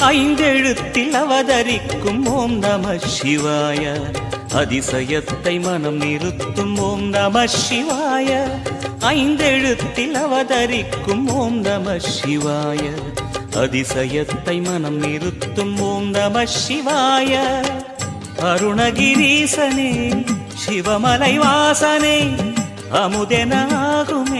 ஐந்தெழுத்தில் அவதரிக்கும் ஓம் நம சிவாய. அதிசயத்தை மனம் நிறுத்தும் ஓம் நம சிவாய. ஐந்தெழுத்தில் அவதரிக்கும் ஓம் நம சிவாய. அதிசயத்தை மனம் நிறுத்தும் ஓம் நம சிவாய. அருணகிரீசனே சிவமலை வாசனே அமுதனாகுமே.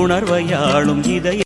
உணர்வையாளும் இதய